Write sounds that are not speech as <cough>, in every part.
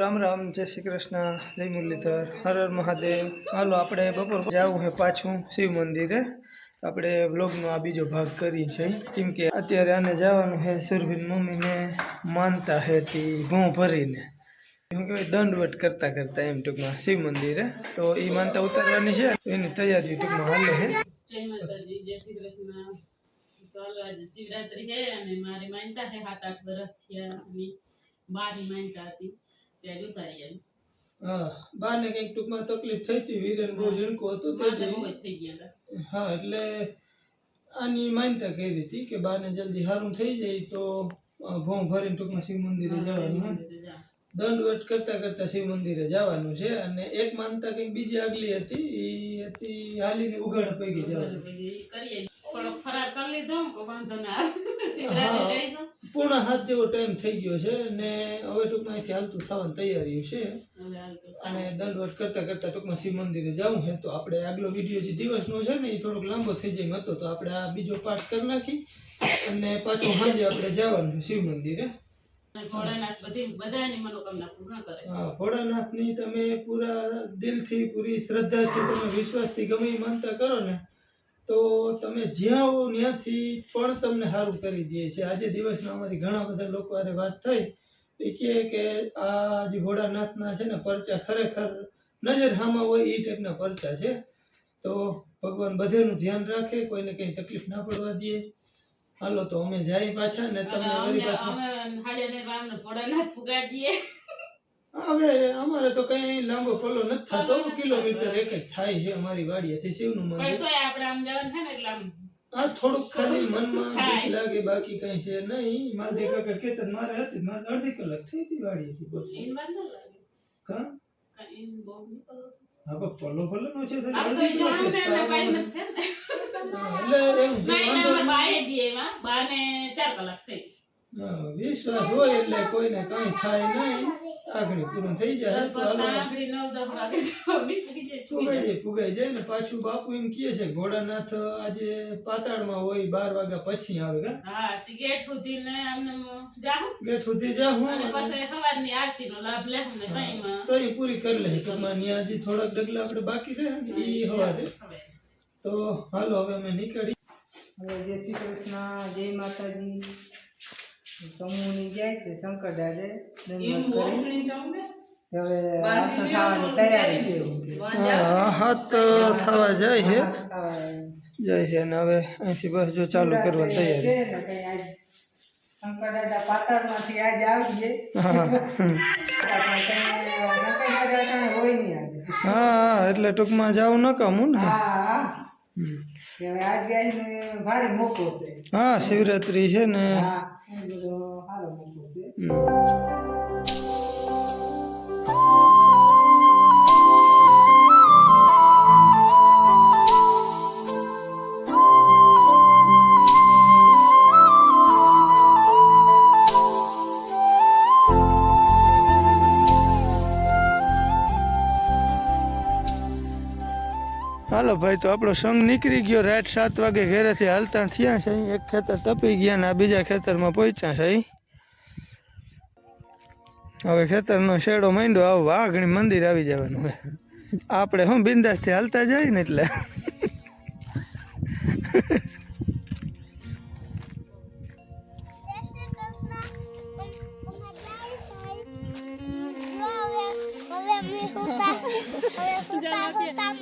રામ રામ, જય શ્રી કૃષ્ણ, જય મુરલીધર, હર હર મહાદેવ. હાલો, આપણે બપોર જવું છે પાછું શિવ મંદિરે. આપણે વ્લોગનો આ બીજો ભાગ કરી છે કેમ કે અત્યારે આને જવાનું છે સુરભીન મમ્મીને માનતા છે તે ઘઉં ભરીને. શું કહેવાય? દંડવટ કરતા કરતા એમ ટૂંકમાં શિવ મંદિરે. તો એ માનતા ઉતારવાની છે. એની તૈયારી ટૂંકમાં હાલે છે શિવરાત્રી છે અને મારી માનતા છે સાત આઠ વર્ષ થયા મારી માનતા હતી. ત્યારે ઉતારી હા બારને કંઈક ટૂંકમાં તકલીફ થઈ હતી વીરેન બહુ ઝીણકો હતો માતા થઈ ગયા હા એટલે આની માન્યતા કરી હતી કે બાને જલ્દી સારું થઈ જાય તો ભોં ભરીને ટૂંકમાં શિવ મંદિરે જવાનું દંડવટ કરતા કરતા શિવ મંદિરે જવાનું છે અને એક માનતા કંઈક બીજી આગલી હતી એ હતી હાલીને ઉઘાડ પૈકી જવાનું. થોડો ફરાર કરી લીધો વાંધો ના આવે. હા. પૂર્ણ હાથ જેવો ટાઈમ થઈ ગયો છે ને હવે ટૂંકમાં અહીંથી હાલતું થવાની તૈયારી છે. અને દંડવટ કરતા કરતા ટૂંકમાં શિવ મંદિરે જવું છે. તો આપણે આગલો વીડિયો જે દિવસનો છે ને એ થોડોક લાંબો થઈ જાય હતો. તો આપણે આ બીજો પાઠ કરી નાખી અને પાછું સાંજે આપણે જવાનું શિવ મંદિરે. હા ભોળાનાથની તમે પૂરા દિલથી પૂરી શ્રદ્ધાથી તમે વિશ્વાસથી ગમે માનતા કરો ને તો તમે જ્યાં આવો ત્યાંથી પણ તમને સારું કરી દે છે. આજે દિવસમાં અમારી ઘણા બધા લોકો હારે વાત થઈ. એ કહે કે આ જે ભોળાનાથના છે ને પરચા ખરેખર નજર હામાં હોય એ ટાઈપના પરચા છે. તો ભગવાન બધેનું ધ્યાન રાખે કોઈને કંઈ તકલીફ ના પડવા દે. હાલો તો અમે જાય પાછા ને તમને પાછા હવે અમારે તો કઈ લાંબો પલ્લો નથી થતો. કિલોમીટર એક જ થાય છે અમારી વાડીએથી શિવનું મંદિર. તો આપણે આમ જવાનું છે ને એટલે આમ આ થોડુંક ખાલી મનમાં. બીક લાગે બાકી કઈ છે નહીં. મારે કાકા કેતન મારે હતી મારે અડધી કલાક થઈ હતી વાડીએથી બોલ કા? હા પણ પલ્લો પલ્લો નો છે. એટલે એમ બાને ચાર કલાક થઈ. વિશ્વાસ હોય એટલે કોઈને કઈ થાય નહીં. આગળ પૂરું થઈ જાય તો ફુગાઈ ફુગાઈ જાય. ને પાછું બાપુ એમ કહે છે ઘોડાનાથ આજે પાતાળમાં હોય બાર વાગ્યા પછી આવે હા, ગેટ સુધી ને ગેટ સુધી અને પછી આરતી નો લાભ લેવું ને તો એ પૂરી કરી લે તમારી આજે થોડાક ડગલા આપણે બાકી રહે ને એ હવારે. તો હાલો હવે અમે નીકળી. હવે જય શ્રી કૃષ્ણ જય માતાજી. સમૂહની જાય છે શંકર દાદે દંડવત કરી. હવે હાથ ખાવાની તૈયારી છે હા હાથ થવા જાય છે. હાથ છે અને હવે અહીંથી બસ જો ચાલુ કરવા તૈયારી. શંકર દાદા હોય નહીં આજે હા હા. એટલે ટૂંકમાં જાવું ન કામું ને? હા શિવરાત્રી છે ને. હા હાલો ભાઈ, તો આપણો સંઘ નીકળી ગયો. રાત સાત વાગે ઘરેથી હાલતા થયા છે. એક ખેતર ટપી ગયા ને આ બીજા ખેતરમાં પહોંચ્યા છે. હવે ખેતરનો શેડો માંડ્યો, આવો વાઘણી મંદિર આવી જવાનું હવે આપણે શું, બિંદાસથી હાલતા જાય ને એટલે?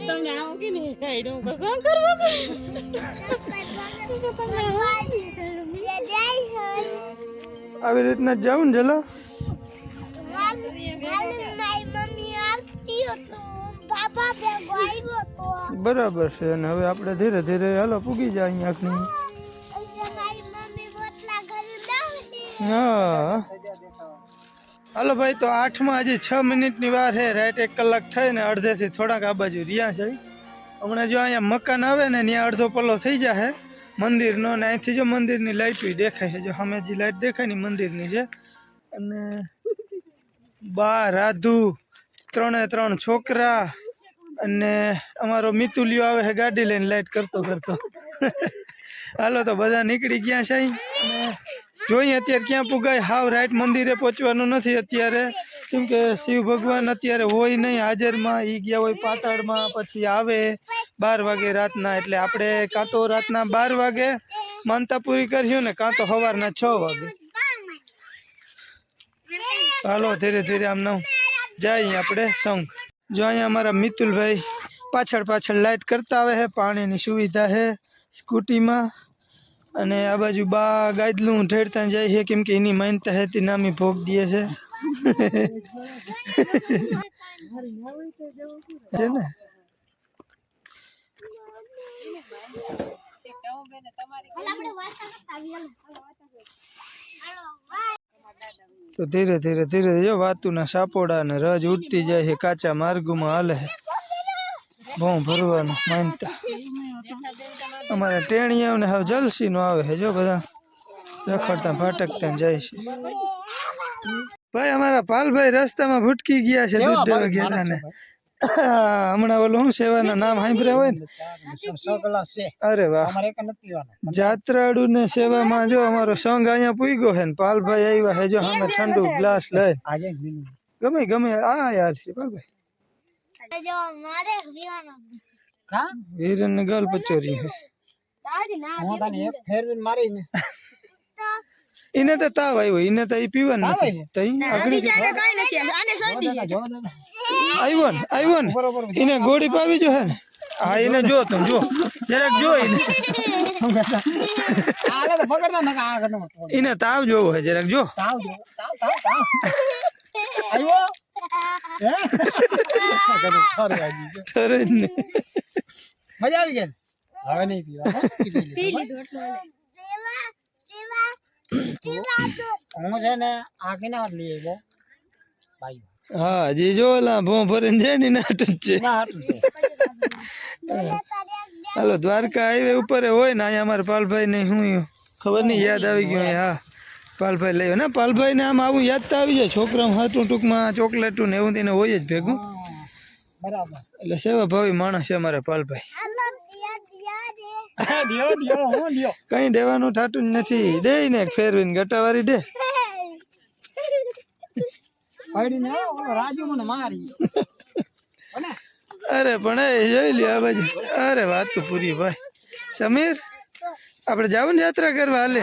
તમને આવું કે નહીં કાઢ્યું પસંદ કરવું આવી રીતના જ જાવું ને જલા બરાબર છે અને હવે આપણે ધીરે ધીરે હાલો પૂગી જાય અહીંયા આગની હા. હાલો ભાઈ, તો આઠમાં હજી છ મિનિટની વાર છે. રાઈટ એક કલાક થઈ ને અડધેથી થોડાક આ બાજુ રહ્યા છે. હમણાં જો અહીંયા મકાન આવે ને, ત્યાં અડધો પલ્લો થઈ જશે મંદિરનો ને અહીંથી જો મંદિરની લાઇટ દેખાય છે. જો સામે જે લાઇટ દેખાય ને મંદિરની છે. અને બા રાધુ ત્રણે ત્રણ છોકરા અને અમારો મિતુલિયો આવે છે ગાડી લઈને લાઇટ કરતો કરતો. હાલો, તો બધા નીકળી ગયા છે અને જોઈએ અત્યારે ક્યાં પુગાય? હાવ રાઈટ મંદિરે પહોંચવાનું નથી અત્યારે. કેમ કે શિવ ભગવાન અત્યારે હોય નહીં હાજરમાં એ ગયા હોય પાતાળમાં, પછી આવે બાર વાગે રાતના. એટલે આપણે કાં તો રાતના બાર વાગે માનતા પૂરી કર્યું ને, કાં તો સવારના છ વાગે. હાલો, ધીરે ધીરે આમ નામ જઈએ આપણે શંખ. જો અહીંયા અમારા મિતુલભાઈ પાછળ પાછળ લાઈટ કરતા આવે છે, પાણીની સુવિધા છે સ્કૂટીમાં. અને આ બાજુ બા ગાયદલું ઠેરતા જાય છે, કેમ કે એની માનતા હતી નામી ભોગ દે છે. છે ને? તો ધીરે ધીરે ધીરે જો વાતુના સાપોડા ને રજ ઉડતી જાય છે, કાચા માર્ગોમાં હાલે છે. ભોં ભરવાનું માનતા. અમારે ટેણીયાઓને હવે જલસી નો આવે છે જો બધા રખડતા ભટકતા જાય છે. ભાઈ અમારા પાલભાઈ રસ્તામાં ભૂટકી ગયા છે દૂધ દેવા ગયા ને હમણાં ઓલું શું સેવાના નામ સાંભળ્યા હોય ને? અરે વાહ. જાત્રાળુ ને સેવામાં જો અમારો સંઘ અહીંયા પૂગ્યો છે ને પાલભાઈ આવ્યા છે જો અમે ઠંડુ ગ્લાસ લઈ. ગમે ગમે આ યાર છે પાલભાઈ. જો મારે પીવાનો વીરન ને ગલ પચોરી એને તો તાવ આવ્યો એને તો ઈ પીવાનું નથી. તઈ આગળી કે કઈ નથી આને શરદી આવ્યો ને આવ્યો ને એને ગોળી પાવી જો હે ને. હા એને જો તું જો. જરાક જો એને એને તાવ જોવો હે જરાક જો. તાવ તાવ તાવ ને મજા આવી ગઈ હવે નહીં પીવા પી લીધું એટલું હું છે ને આ કિનાર લઈ આવ્યો ભાઈ હા જી જો ઓલા ભો ભરીને જાય ને નાટ જ છે ના હાટું છે હાલો દ્વારકા હાઈવે ઉપર હોય ને અહીંયા અમારે પાલભાઈ ને હું ખબર નહીં યાદ આવી ગયું અહીંયા. હા પાલભાઈ લઈ ને ના પાલભાઈ ને આમ આવું યાદ તો આવી જાય. છોકરા હાટું ટૂંકમાં ચોકલેટું ને એવું તેને હોય જ ભેગું. બરાબર. એટલે સેવા ભાવી માણસ છે અમારા પાલભાઈ. દિયો દિયો હું દિયો કઈ દેવાનું થાતું જ નથી. દે ને ફેરવીને ગટાવારી દે. પડીને ઓલો રાજુ મને મારી. અને અરે પણ એ જોઈ લ્યો આ બાજુ. અરે વાત તો પૂરી ભાઈ. સમીર આપણે જાવું ને યાત્રા કરવા હાલે?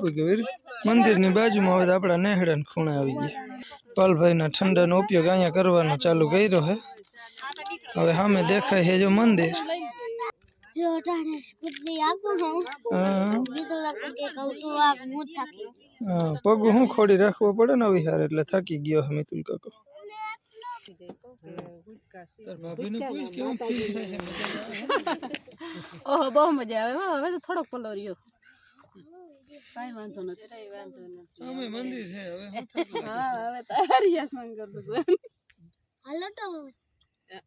પૂગ્યો વીર? મંદિરની બાજુમાં હવે આપણા નેહડા ખૂણે આવી ગયા. પાલભાઈના ઠંડાનો ઉપયોગ અહીંયા કરવાનો ચાલુ કર્યો હે. હવે સામે દેખાય છે જો મંદિર. કે પગ હું ખોડી રાખવો પડે ને વિહાર એટલે થાકી ગયો હે મિતુલ કાકો. ઓહો બહુ મજા આવે હો. હવે તો થોડોક પલો રહ્યો કાંઈ વાંધો નથી કાંઈ વાંધો નથી મંદિર છે હવે હા હવે તૈયારી શંકર ભગવાન હાલો તો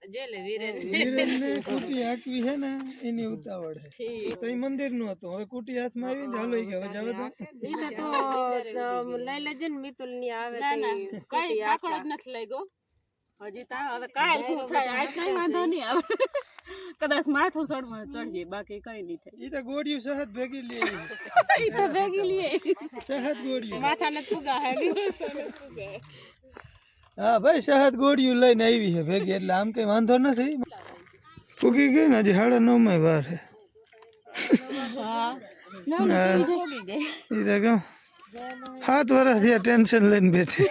જેલે વીરે વીરેનને કુટી હાંકવી છે ને એની ઉતાવળ છે તો એ મંદિરનું હતું હવે કુટી હાથમાં આવી ને હાલો ઈ કે હવે જાવે તો ના ના કાંઈ કાકડો જ નથી લાગ્યો હજી તા હવે કાંઈ શું થાય આજ કઈ વાંધો નહીં આવે. કદાચ માથું સડમાં ચડજે બાકી કઈ નહીં થાય. ઈ તો ગોળીયું સહજ ભેગી લે. ઈ તો ભેગી લઈએ સહજ ગોળિયું માથા ને પુગા હેડી. હા ભાઈ શહદ ગોળીયું લઈને આવી છે ભેગી એટલે આમ કઈ વાંધો નથી. પૂગી ગઈ ને હજી સાડા નવમાં વાર છે. હા. હા. સાત વર્ષ થયા ટેન્શન લઈને બેઠી.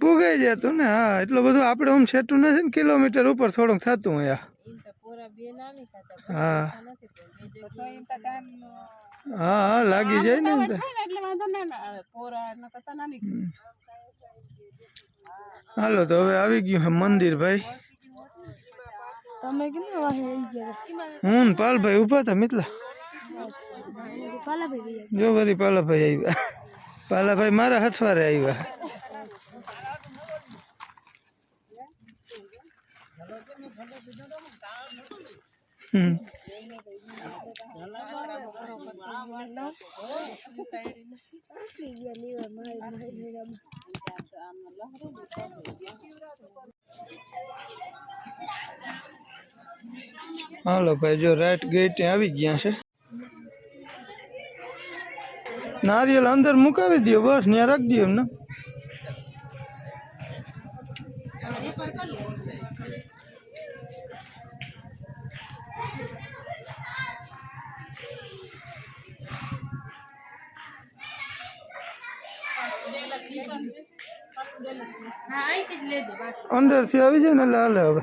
પૂગાઈ જતું ને હા એટલું બધું આપણે આમ છેટું નથી ને કિલોમીટર ઉપર થોડુંક થતું હોય હા. હા હા લાગી જાય ને એમ તો. થાય ને એટલે વાંધો ના ના આવે પોરા ન કરતા નાની. હાલો તો હવે આવી ગયું છે મંદિર ભાઈ. તમે કેમ વાહે આવી ગયા? હું પાલભાઈ ઊભા હતા મિતલા. જો વળી પાલાભાઈ આવ્યા. પાલાભાઈ મારા હથવારે આવ્યા. મારી મારી હાલો ભાઈ, જો રાઈટ ગેટ આવી ગયા છે. નારિયેલ અંદર મુકાવી દો બસ ત્યાં રાખી દો એમને. અંદરથી આવી જાય ને એટલે હવે.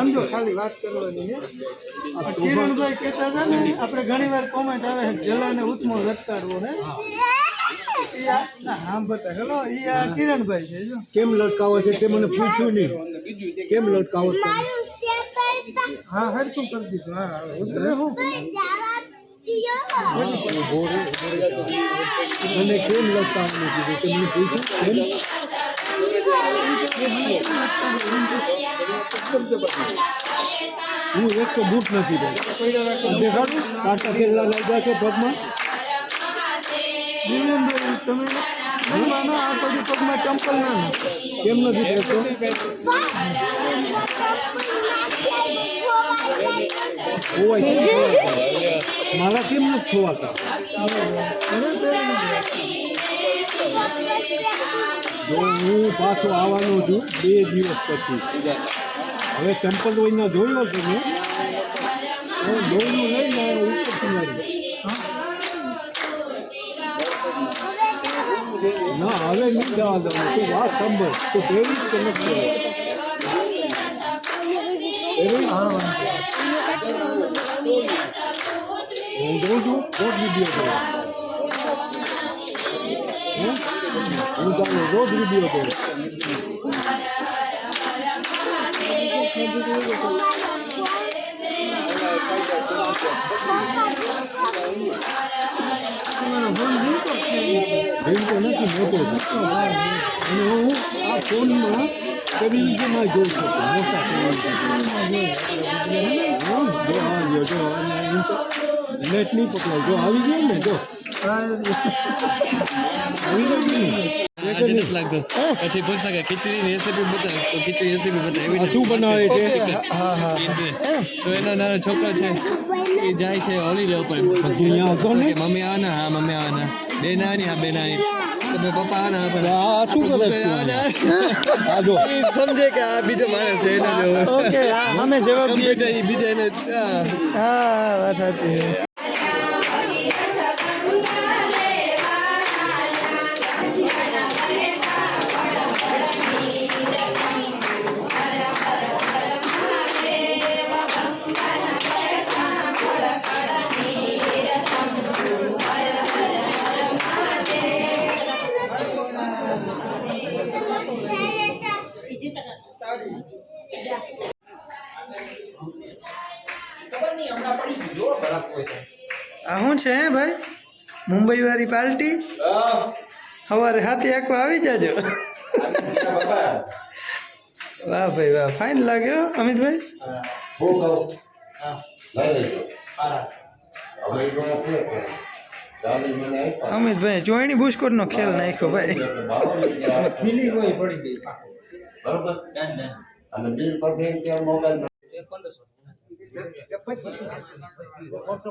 મારે આમ જો ખાલી વાત કરવાની છે કિરણભાઈ કહેતા હતા ને આપણે ઘણી વાર કોમેન્ટ આવે છે જલાને ઉત્મો લટકાડવો ના, કિરણભાઈ છે કેમ લટકાવો છે તે મને પૂછ્યું નહીં. કેમ લટકાવો હા હરખું કરી દીધું. હા હા ઉતરે હું. મને કેમ લટકાવવાનું કીધું? તે મને પૂછ્યું? કેમ? હું એક તો બૂટ નથી દેખાડું? કાંટા કેટલા લાગ્યા છે પગમાં. દિવ્યનભાઈ તમે નહીં માનો આ બધી પગમાં ચંપલ ના નાખો. કેમ નથી મારા કેમ નથી ખોવાતા? જો હું પાછો આવવાનો છું, બે દિવસ પછી. હવે ટેમ્પલ વહીને જોયો તમે જોયું લઈને ઉપરથી મારી ના, હવે નહીં જવા દઉં તું વાત સાંભળ. તું પહેરી જ કે નથી પહેરી? પહેરી? હું જોઉં છું રોજ વીડિયો કરું હું તમને રોજ વીડિયો કરું બેન તો નથી મોટો અને હું મોટા નેટ નહીં પકડાય. જો આવી ગયો ને જો. પછી પૂછશે કે ખીચડીની રેસીપી બતાવ. તો ખીચડી રેસીપી બતાવ. શું બનાવે છે. હા હા તો એનો નાનો છોકરો છે એ જાય છે હોલીડે ઉપર. મમ્મી આના હા મમ્મી આના બેન આની હા બેન આની તો બે પપ્પા આના પણ આ શું કરે આ જો. સમજે કે આ બીજો માણસ છે એના જેવો. ઓકે અમે જવાબ દઈએ બીજા એને. હા. વાત સાચી છે આ શું છે હે ભાઈ? મુંબઈ વાળી પાર્ટી સવારે હાથી આંકવા આવી જાજો. વાહ ભાઈ, વાહ. ફાઇન લાગ્યો અમિતભાઈ? અમિતભાઈ, ચોયણી બુસ્કોટ નો ખેલ નાખ્યો ભાઈ. બરોબર અને બિલ પછી ત્યાં મોબાઈલ જો તો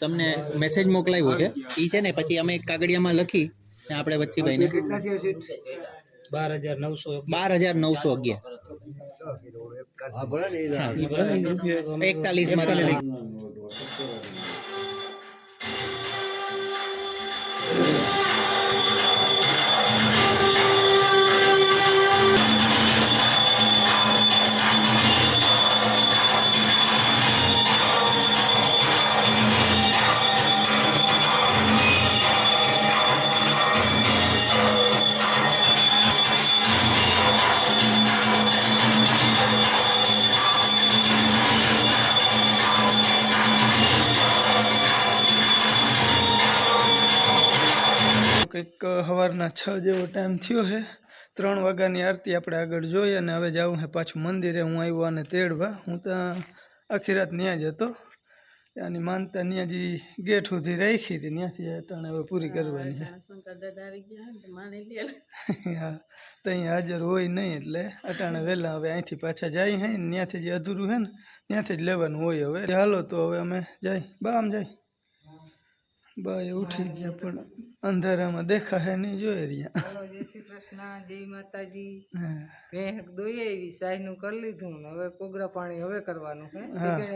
તમને મેસેજ મોકલાવ્યો છે. એ છે ને પછી અમે એક કાગળિયામાં લખી ને આપણે વચ્ચીભાઈને બાર હજાર નવસો બાર હજાર નવસો અગિયાર. એકતાલીસ. માં સવારના છ જેવો ટાઈમ થયો છે. ત્રણ વાગ્યાની આરતી આપણે આગળ જોઈ અને હવે જાઉં છે પાછું મંદિરે. હું આવ્યો અને તેડવા. હું ત્યાં આખી રાત ત્યાં જ હતો. ત્યાંની માનતા ત્યાં જે ગેટ સુધી રાખી હતી. ત્યાંથી અટાણે હવે પૂરી કરવાની <laughs> હા. તો અહીં હાજર હોય નહીં એટલે અટાણે વહેલા હવે અહીંથી પાછા જાય હે ને ત્યાંથી જે અધૂરું છે ને ત્યાંથી જ લેવાનું હોય હવે. હાલો તો હવે અમે જાય. બા આમ જાય. એ ઉઠી ગયા પણ અંધારામાં દેખાય નહીં જોઈ રહ્યા. જય શ્રી કૃષ્ણ જય માતાજી. ભેંસ દોઈ આવી સાઈનું કરી લીધું ને હવે કોગરા પાણી હવે કરવાનું હે.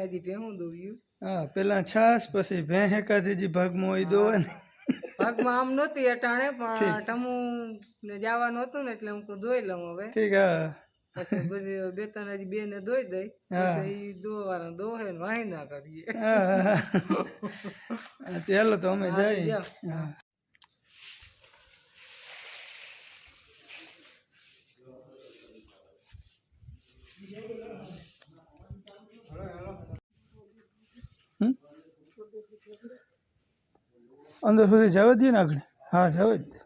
હજી ભેહું દોવ્યું. હા પેલા છાસ પછી ભેં એકાદી ભાગમાં હોય દોવાની ભાગમાં આમ નહોતી અટાણે પણ ટમું ને જવાનું હતું ને એટલે હું દોઈ લઉં હવે. ઠીક હા. પછી બધી બે ત્રણ હજી બે ને દોઈ દઈ. પછી દોવાના દોહે ને વાહી ના કરીએ. હા. તે અમે જઈએ? અંદર સુધી જવા દઈએ ને આગળ? હા જવા જ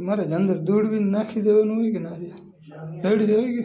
મારે જ અંદર દોડવીને નાખી દેવાનું હોય કે ના રે? રેડી દેવાય કે?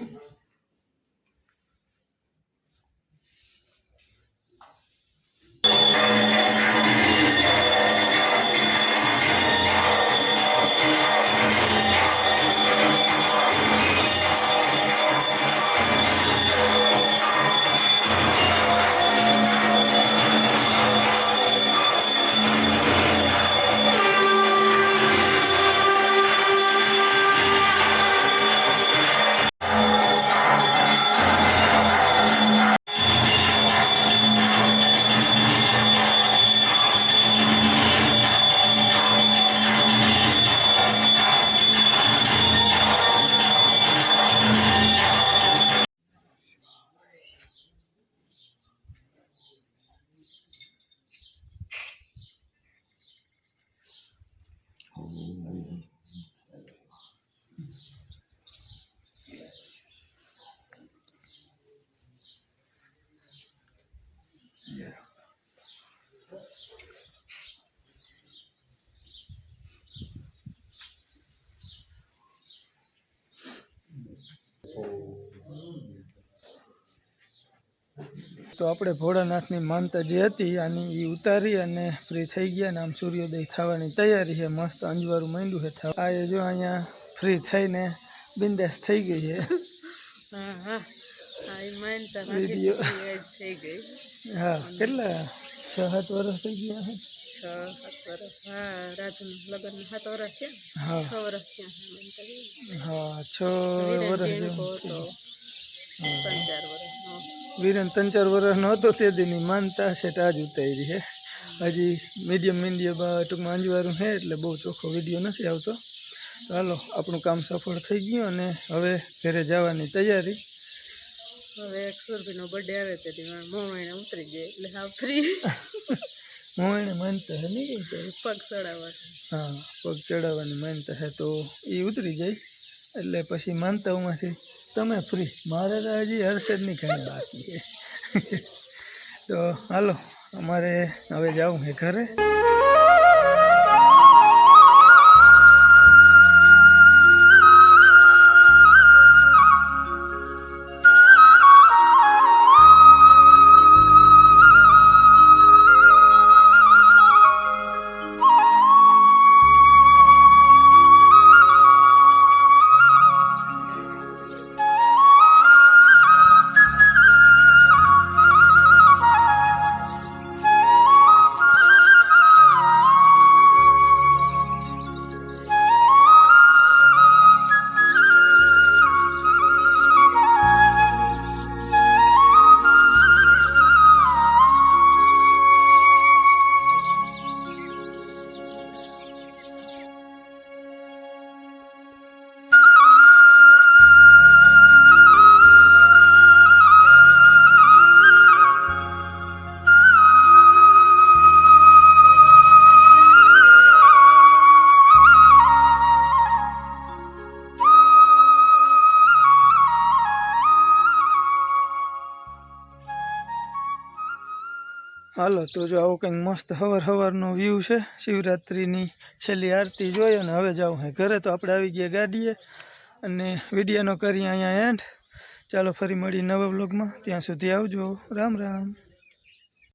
તો આપણે ભોળાનાથની માનતા જે હતી આની એ ઉતારી અને ફ્રી થઈ ગયા ને આમ સૂર્યોદય થવાની તૈયારી છે. મસ્ત અંજવાળું માંડ્યું છે. થવા આ જો અહીંયા ફ્રી થઈને બિંદાસ થઈ ગઈ છે. હા કેટલા છ સાત વર્ષ થઈ ગયા હે હા. હા છ વર્ષ જેવું થયું. હા. વીરેન ત્રણ ચાર વર્ષનો હતો તે દીની માનતા છે આજ ઉતારી છે. હજી મીડિયમ મીડિયમ ટૂંકમાં અંજવારું છે એટલે બહુ ચોખ્ખો વીડિયો નથી આવતો. ચાલો હાલો આપણું કામ સફળ થઈ ગયું અને હવે ઘરે જવાની તૈયારી. હવે એક સુરભીનો બર્થડે આવે તે દી ઉતરી જાય એટલે હા ફ્રી હું માનતા હે નહીં? પગ ચડાવવા. હા પગ ચડાવવાની માનતા હે તો એ ઉતરી જાય. એટલે પછી માનતાઓમાંથી તમે ફ્રી મારે તો હજી હર્ષદની ઘણી બાકી છે. તો હાલો, અમારે હવે જવું છે ઘરે. હાલો, તો જો આવો કંઈક મસ્ત હવાર હવારનો વ્યૂ છે, શિવરાત્રિની છેલ્લી આરતી જોઈએ અને હવે જાઉં હે ઘરે. તો આપણે આવી ગયા ગાડીએ અને વિડીયાનો કરીએ અહીંયા એન્ડ ચાલો ફરી મળીએ નવા બ્લોગમાં ત્યાં સુધી આવજો. રામ રામ.